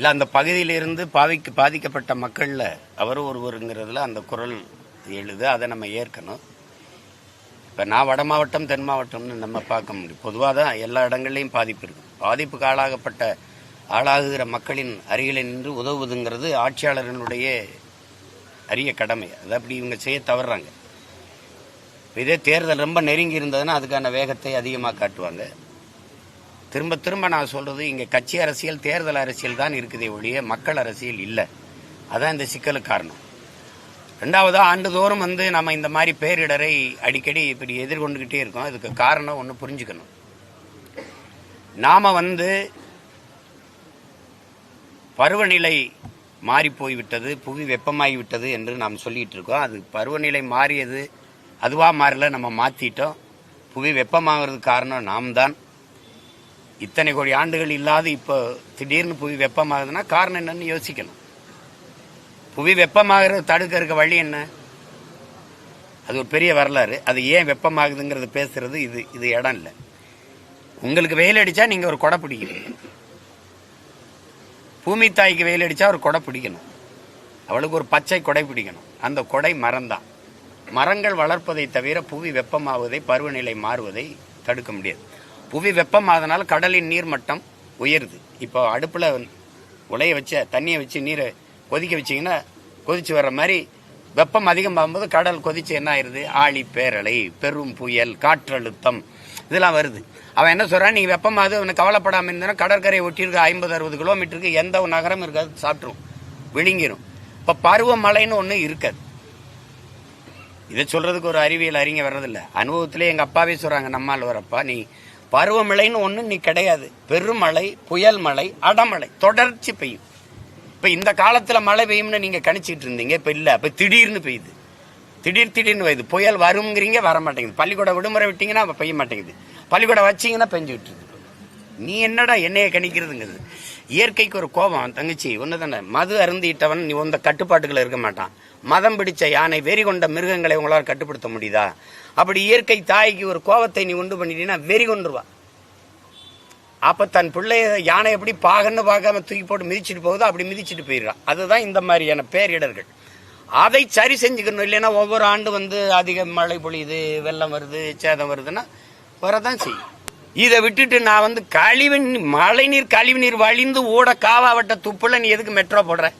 இல்லை அந்த பகுதியிலிருந்து பாதிக்க பாதிக்கப்பட்ட மக்களில் அவரும் ஒருவருங்கிறதுல அந்த குரல் எழுது அதை நம்ம ஏற்கணும். இப்போ நான் வட மாவட்டம் தென் மாவட்டம்னு நம்ம பார்க்க முடியும். பொதுவாக தான் எல்லா இடங்கள்லையும் பாதிப்பு இருக்குது பாதிப்புக்கு ஆளாகப்பட்ட ஆளாகுகிற மக்களின் அருகில் நின்று உதவுவதுங்கிறது ஆட்சியாளர்களுடைய அரிய கடமை. அது அப்படி இவங்க செய்ய தவறுறாங்க. இதே தேர்தல் ரொம்ப நெருங்கி இருந்ததுன்னா அதுக்கான வேகத்தை அதிகமாக காட்டுவாங்க. திரும்ப திரும்ப நான் சொல்றது இங்க கட்சி அரசியல் தேர்தல் அரசியல் தான் இருக்குதே ஒழிய மக்கள் அரசியல் இல்லை. அதான் இந்த சிக்கலுக்கு காரணம். ரெண்டாவது ஆண்டுதோறும் வந்து நம்ம இந்த மாதிரி பேரிடரை அடிக்கடி இப்படி எதிர்கொண்டுகிட்டே இருக்கோம். இதுக்கு காரணம் ஒன்று புரிஞ்சுக்கணும். நாம வந்து பருவநிலை மாறி போய்விட்டது புவி வெப்பமாகி விட்டது என்று நாம் சொல்லிட்டு இருக்கோம். அது பருவநிலை மாறியது அதுவாக மாறல நம்ம மாற்றிட்டோம் புவி வெப்பமாகிறதுக்கு காரணம் நாம் தான் இத்தனை கோடி ஆண்டுகள் இல்லாத இப்போ திடீர்னு புவி வெப்பமாகுதுன்னா காரணம் என்னன்னு யோசிக்கணும். புவி வெப்பமாகிறது தடுக்கிறதுக்கு வழி என்ன? அது ஒரு பெரிய வரலாறு. அது ஏன் வெப்பமாகுதுங்கிறது பேசுறது இது இது இடம் இல்லை. உங்களுக்கு வெயில் அடிச்சா நீங்க ஒரு கொடை பிடிக்கிறீங்க பூமி தாய்க்கு வெயில் அடிச்சா ஒரு கொடை பிடிக்கணும். அவளுக்கு ஒரு பச்சை கொடை பிடிக்கணும். அந்த கொடை மரம்தான். மரங்கள் வளர்ப்பதை தவிர புவி வெப்பமாவதை பருவநிலை மாறுவதை தடுக்க முடியாது. புவி வெப்பம் அதனால கடலின் நீர் மட்டம் உயருது. இப்போ அடுப்பில் உலைய வச்ச தண்ணியை வச்சு நீரை கொதிக்க வச்சிங்கன்னா கொதிச்சு வர்ற மாதிரி வெப்பம் அதிகமாகும்போது கடல் கொதிச்சு என்ன ஆயிருது? ஆழி பேரலை பெரும் புயல் காற்றழுத்தம் இதெல்லாம் வருது. அவன் என்ன சொல்றான்? நீங்க வெப்பமாகுது அது ஒன்று கவலைப்படாமல் கடற்கரை கடற்கரையை இருக்க ஐம்பது அறுபது கிலோமீட்டருக்கு எந்த ஒரு நகரம் இருக்காது சாப்பிட்ரும் விழுங்கிரும். இப்போ பருவமழைன்னு ஒன்று இருக்காது. இதை சொல்கிறதுக்கு ஒரு அறிவியல் அறிஞர் வர்றதில்ல. அனுபவத்திலே எங்கள் அப்பாவே சொல்கிறாங்க நம்மால் வரப்பா நீ பருவமழைன்னு ஒன்று நீ கிடையாது. பெருமழை புயல் மழை அடமழை தொடர்ச்சி பெய்யும். இப்போ இந்த காலத்தில் மழை பெய்யும்னு நீங்கள் கணிச்சிக்கிட்டு இருந்தீங்க. இப்போ இல்லை. இப்போ திடீர்னு பெய்யுது. திடீர் திடீர்னு பெய்யுது புயல் வருங்கிறீங்க வர மாட்டேங்குது. பள்ளிக்கூட விடுமுறை விட்டீங்கன்னா அப்போ பெய்ய மாட்டேங்குது. பள்ளிக்கூடம் வச்சீங்கன்னா பெஞ்சுக்கிட்டு இருக்கு நீ என்னடா என்னைய கணிக்கிறதுங்கிறது? இயற்கைக்கு ஒரு கோபம். தங்கச்சி ஒன்று தானே மது அருந்திட்டவன் நீ உந்த கட்டுப்பாட்டுக்குள்ள இருக்க மாட்டான். மதம் பிடிச்ச யானை வெறி கொண்ட மிருகங்களை உங்களால் கட்டுப்படுத்த முடியுதா? அப்படி இயற்கை தாய்க்கு ஒரு கோபத்தை நீ உண்டு பண்ணிட்டீங்கன்னா வெறி கொண்டுருவா அப்போ தன் பிள்ளைய யானை எப்படி பாகன்னு பார்க்காம தூக்கி போட்டு மிதிச்சிட்டு போகுதோ அப்படி மிதிச்சிட்டு போயிடுறான் அதுதான் இந்த மாதிரியான பேரிடர்கள். அதை சரி செஞ்சுக்கணும். இல்லைன்னா ஒவ்வொரு ஆண்டு வந்து அதிக மழை பொழியுது வெள்ளம் வருது சேதம் வருதுன்னா வரதான் செய்யும். இதை விட்டுட்டு நான் வந்து கழிவு நீ- கழிவு நீர் வழிந்து ஓட காவாவட்ட துப்புல நீ எதுக்கு மெட்ரோ போடுற?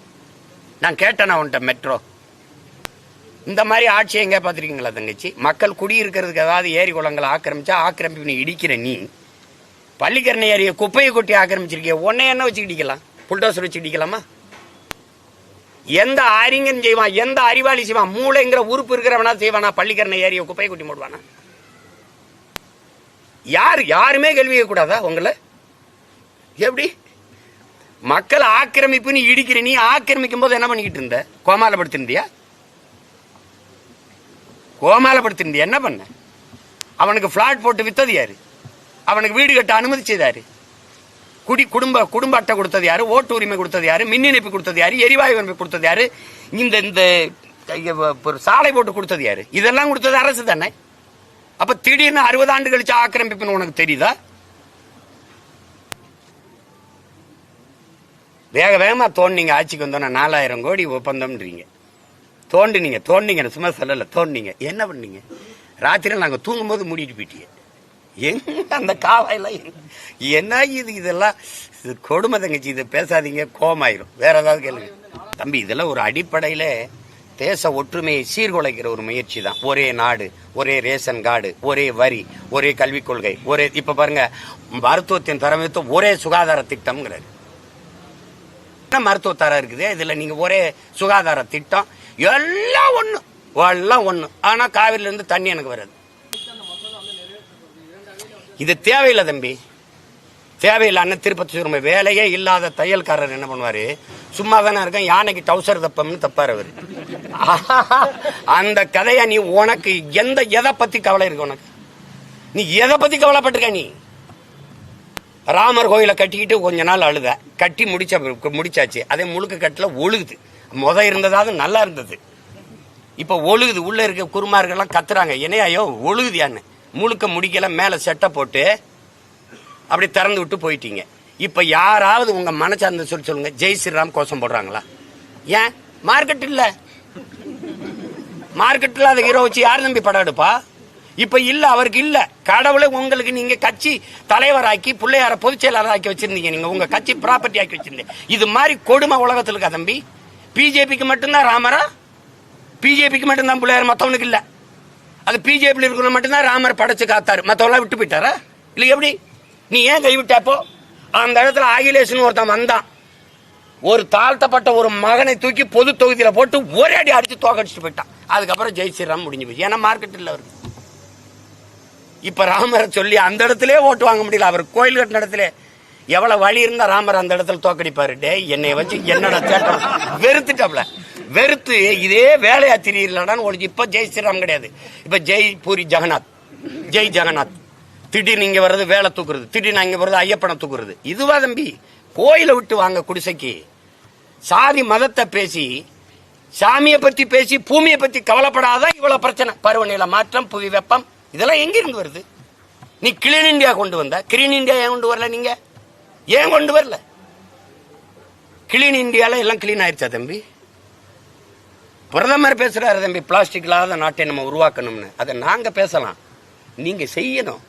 நான் கேட்டேன் உன்கிட்ட மெட்ரோ இந்த மாதிரி ஆட்சி எங்கே பார்த்துருக்கீங்களா தங்கச்சி? மக்கள் குடியிருக்கிறதுக்கு ஏதாவது ஏரி குளங்களை ஆக்கிரமிச்சா ஆக்கிரமிப்பு நீ இடிக்கிற நீ. பள்ளிக்கரணை ஏரியை குப்பையை கொட்டி ஆக்கிரமிச்சிருக்கிய. உன்னை என்ன வச்சு இடிக்கலாம்? புல்டோசர் வச்சு இடிக்கலாமா? எந்த அறிஞன் செய்வான்? எந்த அறிவாளி செய்வான்? மூளைங்கிற உறுப்பு இருக்கிறவனா செய்வானா? பள்ளிக்கரணை ஏரியை குப்பையை கொட்டி மூடுவானா? யார் யாருமே கேள்வி கேட்கக்கூடாதா உங்களை? எப்படி? மக்கள் ஆக்கிரமிப்புன்னு இடிக்கிற நீ ஆக்கிரமிக்கும் போது என்ன பண்ணிக்கிட்டு இருந்த? கோமாலப்படுத்திருந்தியா கோமாலப்படுத்திருந்தியா என்ன பண்ண? அவனுக்கு ஃப்ளாட் போட்டு வித்தது யாரு? அவனுக்கு வீடு கட்ட அனுமதிச்சது குடி குடும்ப குடும்ப அட்டை கொடுத்தது யாரு? ஓட்டு உரிமை கொடுத்தது யாரு? மின் இணைப்பு கொடுத்தது யாரு? எரிவாயு இணைப்பு கொடுத்தது யாரு? இந்த இந்த ஒரு சாலை போட்டு கொடுத்தது யாரு? இதெல்லாம் கொடுத்தது அரசு தானே? அப்ப திடீர்னு அறுபது ஆண்டு கழிச்சு ஆக்கிரமிப்புன்னு உனக்கு தெரியுதா? வேக வேகமா தோண்டிங்க ஆட்சிக்கு வந்தோன்னா நாலாயிரம் கோடி ஒப்பந்தம்ன்றீங்க. தோண்டினீங்க தோண்டிங்க சும்மா சொல்லல தோண்டிங்க. என்ன பண்ணீங்க? ராத்திரியில் நாங்க தூங்கும்போது மூடிட்டு போயிட்டீங்க எங்க அந்த காவாயெல்லாம் என்ன இது இதெல்லாம்? இது கொடுமை தங்கச்சி இதை பேசாதீங்க கோமாயிரும் வேற ஏதாவது கேளுங்க. தம்பி இதெல்லாம் ஒரு அடிப்படையில தேச ஒற்றுமையை சீர்குலைக்கிற ஒரு முயற்சி தான் ஒரே நாடு ஒரே ரேஷன் கார்டு ஒரே வரி ஒரே கல்விக் கொள்கை ஒரே இப்ப பாருங்க மருத்துவத்தின் தரமித்து ஒரே சுகாதார திட்டம்ங்கிறாரு என்ன மருத்துவ தரம் இருக்குது? இதுல நீங்க ஒரே சுகாதார திட்டம். எல்லாம் ஒண்ணு எல்லாம் ஒண்ணு. ஆனா காவிரில இருந்து தண்ணி எனக்கு வராது. இது தேவையில்லை தம்பி. தேவையில்லை அண்ணன் திருப்பதி சுருமை வேலையே இல்லாத தையல்காரர் என்ன பண்ணுவாரு? சும்மா தானே இருக்கேன் யானைக்கு டவுசர் தப்பம்னு தப்பார் அவர். அந்த கதையை நீ உனக்கு எந்த எதை பத்தி கவலை இருக்கு உனக்கு? நீ எதை பத்தி கவலைப்பட்டிருக்க நீ? ராமர் கோயிலை கட்டிக்கிட்டு கொஞ்ச நாள் அழுத. கட்டி முடிச்ச முடிச்சாச்சு. அதே முழுக்க கட்டில ஒழுகுது. முத இருந்ததாவது நல்லா இருந்தது. இப்போ ஒழுகுது. உள்ள இருக்க குருமார்கள்லாம் கத்துறாங்க. என்னையோ ஒழுகுதியான்னு. முழுக்க முடிக்கல மேல செட்டை போட்டு அப்படி திறந்து விட்டு போயிட்டீங்க. இப்போ யாராவது உங்கள் மனசார்ந்த சொல்லி சொல்லுங்க. ஜெய் ஸ்ரீராம் கோஷம் போடுறாங்களா? ஏன்? மார்க்கெட் இல்லை. மார்க்கெட்டில் அதை ஹீரோ வச்சு யார் நம்பி படம் எடுப்பா? இப்போ இல்லை அவருக்கு இல்லை. கடவுளை உங்களுக்கு நீங்கள் கட்சி தலைவராக்கி பிள்ளையார பொதுச் செயலாளர் ஆக்கி வச்சிருந்தீங்க நீங்கள் உங்கள் கட்சி ப்ராப்பர்ட்டி ஆக்கி வச்சிருந்தீங்க. இது மாதிரி கொடுமை உலகத்தில் இருக்கா தம்பி? பிஜேபிக்கு மட்டும்தான் ராமரா? பிஜேபிக்கு மட்டும்தான் பிள்ளையார்? மற்றவனுக்கு இல்லை. அது பிஜேபியில் இருக்கிறவங்க மட்டும்தான் ராமர் படைச்சு காத்தாரு. மற்றவங்களாம் விட்டு போயிட்டாரா? இல்லை எப்படி? நீ ஏன் கைவிட்டப்போ அந்த இடத்துல அகிலேஷன் ஒருத்தன் வந்தான். ஒரு தாழ்த்தப்பட்ட ஒரு மகனை தூக்கி பொது தொகுதியில் போட்டு ஒரே அடி அடிச்சு தோக்கடிச்சுட்டு போயிட்டான். அதுக்கப்புறம் ஜெய் ஸ்ரீராம் முடிஞ்சு போச்சு. ஏன்னா மார்க்கெட் இல்லை அவருக்கு. இப்போ ராமரை சொல்லி அந்த இடத்துல ஓட்டு வாங்க முடியல. அவர் கோயில் கட்டின இடத்துல எவ்வளோ வழி இருந்தா ராமர் அந்த இடத்துல தோக்கடிப்பாரு? டே என்னை வச்சு என்னடா தேட்டம் வெறுத்துட்டாப்ல வெறுத்து இதே வேலையா திரியலடான்னு ஒழிச்சு இப்போ ஜெய் ஸ்ரீராம் கிடையாது. இப்போ ஜெய் பூரி ஜெகநாத். ஜெய் ஜெகநாத். திடீர்னு இங்க வர்றது வேலை தூக்குறது திடீர்னு அங்க வர்றது ஐயப்பனை தூக்குறது. இதுவா தம்பி கோயிலை விட்டு வாங்க குடிசைக்கு. சாதி மதத்தை பேசி சாமியை பத்தி பேசி பூமியை பத்தி கவலைப்படாத இவ்வளவு பிரச்சனை. பருவநிலை மாற்றம் புவி வெப்பம் இதெல்லாம் எங்கிருந்து வருது? நீ கிளீன் இந்தியா கொண்டு வந்த. கிளீன் இந்தியா ஏன் கொண்டு வரல நீங்க? ஏன் கொண்டு வரல? கிளீன் இந்தியால எல்லாம் கிளீன் ஆயிடுச்சா தம்பி? பிரதமர் பேசுறாரு தம்பி பிளாஸ்டிக் இல்லாத நாட்டை நம்ம உருவாக்கணும்னு. அதை நாங்க பேசலாம். நீங்க செய்யணும்.